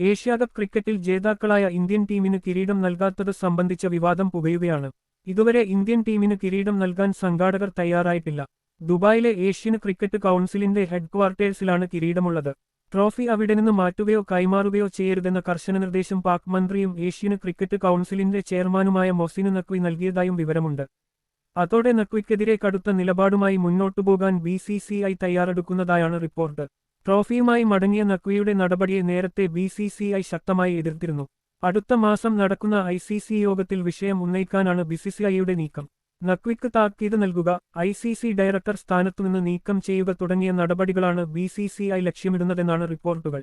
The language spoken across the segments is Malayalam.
ഏഷ്യാകപ്പ് ക്രിക്കറ്റിൽ ജേതാക്കളായ ഇന്ത്യൻ ടീമിന് കിരീടം നൽകാത്തത് സംബന്ധിച്ച വിവാദം പുകയുകയാണ്. ഇതുവരെ ഇന്ത്യൻ ടീമിന് കിരീടം നൽകാൻ സംഘാടകർ തയ്യാറായിട്ടില്ല. ദുബായിലെ ഏഷ്യൻ ക്രിക്കറ്റ് കൗൺസിലിന്റെ ഹെഡ്ക്വാർട്ടേഴ്സിലാണ് കിരീടമുള്ളത്. ട്രോഫി അവിടെ നിന്ന് മാറ്റുകയോ കൈമാറുകയോ ചെയ്യരുതെന്ന കർശന നിർദ്ദേശം പാക് മന്ത്രിയും ഏഷ്യൻ ക്രിക്കറ്റ് കൗൺസിലിന്റെ ചെയർമാനുമായ മൊസിന് നഖ്വി നൽകിയതായും വിവരമുണ്ട്. അതോടെ നഖ്വിക്കെതിരെ കടുത്ത നിലപാടുമായി മുന്നോട്ടുപോകാൻ ബി തയ്യാറെടുക്കുന്നതായാണ് റിപ്പോർട്ട്. ട്രോഫിയുമായി മടങ്ങിയ നഖ്വിയുടെ നടപടിയെ നേരത്തെ ബി സി സി ഐ ശക്തമായി എതിർത്തിരുന്നു. അടുത്ത മാസം നടക്കുന്ന ഐ സി സി യോഗത്തിൽ വിഷയം ഉന്നയിക്കാനാണ് ബി സി സി ഐയുടെ നീക്കം. നഖ്വിക്ക് താക്കീത് നൽകുക ഐ സി സി ഡയറക്ടർ സ്ഥാനത്തുനിന്ന് നീക്കം ചെയ്യുക തുടങ്ങിയ നടപടികളാണ് ബി സി സി ഐ ലക്ഷ്യമിടുന്നതെന്നാണ് റിപ്പോർട്ടുകൾ.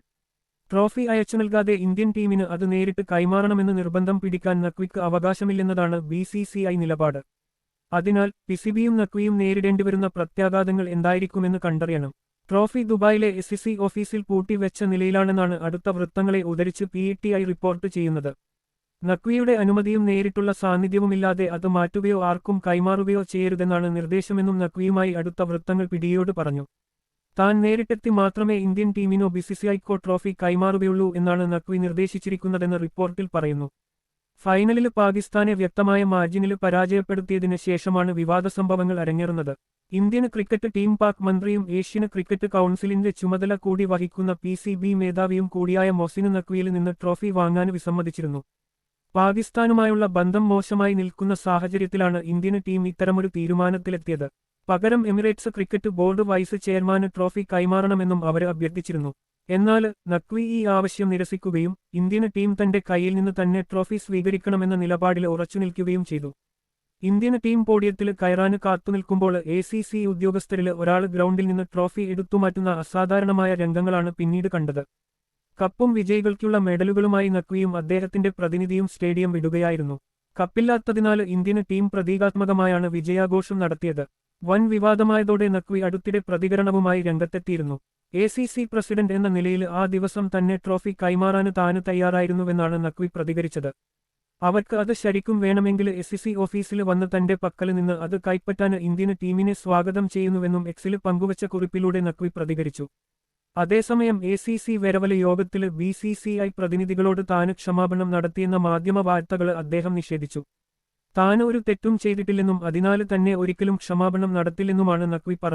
ട്രോഫി അയച്ചു നൽകാതെ ഇന്ത്യൻ ടീമിന് അത് നേരിട്ട് കൈമാറണമെന്ന് നിർബന്ധം പിടിക്കാൻ നഖ്വിക്ക് അവകാശമില്ലെന്നതാണ് ബി സി സി ഐ നിലപാട്. അതിനാൽ പിസിബിയും നഖ്വിയും നേരിടേണ്ടിവരുന്ന പ്രത്യാഘാതങ്ങൾ എന്തായിരിക്കുമെന്ന് കണ്ടറിയണം. ട്രോഫി ദുബായിലെ എസ് സി ഓഫീസിൽ പൂട്ടിവെച്ച നിലയിലാണെന്നാണ് അടുത്ത വൃത്തങ്ങളെ ഉദ്ധരിച്ച് പി ടി ഐ റിപ്പോർട്ട് ചെയ്യുന്നത്. നഖ്വിയുടെ അനുമതിയും നേരിട്ടുള്ള സാന്നിധ്യവുമില്ലാതെ അത് മാറ്റുകയോ ആർക്കും കൈമാറുകയോ ചെയ്യരുതെന്നാണ് നിർദ്ദേശമെന്നും നഖ്വിയുമായി അടുത്ത വൃത്തങ്ങൾ പിടിയോട് പറഞ്ഞു. താൻ നേരിട്ടെത്തി മാത്രമേ ഇന്ത്യൻ ടീമിനോ ബിസിസിഐക്കോ ട്രോഫി കൈമാറുകയുള്ളൂ എന്നാണ് നഖ്വി നിർദ്ദേശിച്ചിരിക്കുന്നതെന്ന് റിപ്പോർട്ടിൽ പറയുന്നു. ഫൈനലിൽ പാകിസ്ഥാനെ വ്യക്തമായ മാർജിനിൽ പരാജയപ്പെടുത്തിയതിന് ശേഷമാണ് വിവാദ സംഭവങ്ങൾ അരങ്ങേറുന്നത്. ഇന്ത്യൻ ക്രിക്കറ്റ് ടീം പാക് മന്ത്രിയും ഏഷ്യൻ ക്രിക്കറ്റ് കൗൺസിലിന്റെ ചുമതല കൂടി വഹിക്കുന്ന പി സി ബി മേധാവിയും കൂടിയായ മൊസിന് നഖ്വിയിൽ നിന്ന് ട്രോഫി വാങ്ങാൻ വിസമ്മതിച്ചിരുന്നു. പാകിസ്ഥാനുമായുള്ള ബന്ധം മോശമായി നിൽക്കുന്ന സാഹചര്യത്തിലാണ് ഇന്ത്യൻ ടീം ഇത്തരമൊരു തീരുമാനത്തിലെത്തിയത്. പകരം എമിറേറ്റ്സ് ക്രിക്കറ്റ് ബോർഡ് വൈസ് ചെയർമാന് ട്രോഫി കൈമാറണമെന്നും അവർ അഭ്യർത്ഥിച്ചിരുന്നു. എന്നാൽ നഖ്വി ഈ ആവശ്യം നിരസിക്കുകയും ഇന്ത്യൻ ടീം തന്റെ കയ്യിൽ നിന്ന് തന്നെ ട്രോഫി സ്വീകരിക്കണമെന്ന നിലപാടിൽ ഉറച്ചുനിൽക്കുകയും ചെയ്തു. ഇന്ത്യൻ ടീം പോഡിയത്തിൽ കയറാന് കാത്തുനിൽക്കുമ്പോൾ എ സി സി ഉദ്യോഗസ്ഥരിൽ ഒരാൾ ഗ്രൗണ്ടിൽ നിന്ന് ട്രോഫി എടുത്തുമാറ്റുന്ന അസാധാരണമായ രംഗങ്ങളാണ് പിന്നീട് കണ്ടത്. കപ്പും വിജയികൾക്കുള്ള മെഡലുകളുമായി നക്വിയും അദ്ദേഹത്തിന്റെ പ്രതിനിധിയും സ്റ്റേഡിയം വിടുകയായിരുന്നു. കപ്പില്ലാത്തതിനാൽ ഇന്ത്യൻ ടീം പ്രതീകാത്മകമായാണ് വിജയാഘോഷം നടത്തിയത്. വൻ വിവാദമായതോടെ നക്വി അടുത്തിടെ പ്രതികരണവുമായി രംഗത്തെത്തിയിരുന്നു. എ സി സി പ്രസിഡന്റ് എന്ന നിലയിൽ ആ ദിവസം തന്നെ ട്രോഫി കൈമാറാന് താന് തയ്യാറായിരുന്നുവെന്നാണ് നഖ്വി പ്രതികരിച്ചത്. അവർക്ക് അത് ശരിക്കും വേണമെങ്കിൽ എസ് സി സി ഓഫീസിൽ വന്ന് തന്റെ പക്കൽ നിന്ന് അത് കൈപ്പറ്റാൻ ഇന്ത്യൻ ടീമിനെ സ്വാഗതം ചെയ്യുന്നുവെന്നും എക്സിൽ പങ്കുവച്ച കുറിപ്പിലൂടെ നഖ്വി പ്രതികരിച്ചു. അതേസമയം എ സി സി വരവല യോഗത്തിൽ ബി സി സി ഐ പ്രതിനിധികളോട് താന് ക്ഷമാപണം നടത്തിയെന്ന മാധ്യമ വാർത്തകൾ അദ്ദേഹം നിഷേധിച്ചു. താൻ ഒരു തെറ്റും ചെയ്തിട്ടില്ലെന്നും അതിനാൽ തന്നെ ഒരിക്കലും ക്ഷമാപണം നടത്തില്ലെന്നുമാണ് നഖ്വി പറഞ്ഞത്.